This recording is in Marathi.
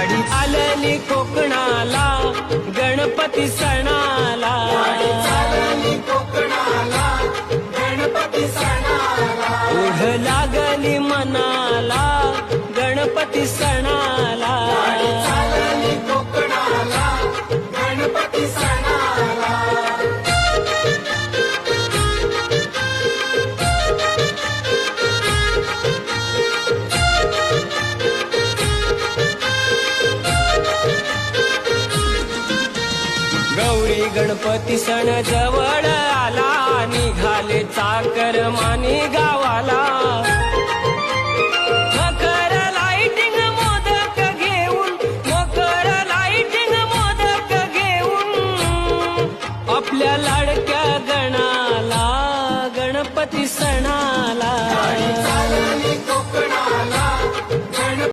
वाडी आलेली कोकणाला गणपती सणाला. ओढ लागली मनाला गणपती सणा श्री गणपती सण जवळ आला निघाले चाकर मानी गावाला. लाईटिंग घेऊन लाईटिंग घेऊन. आपल्या लाडक्या गणाला गणपती सणाला.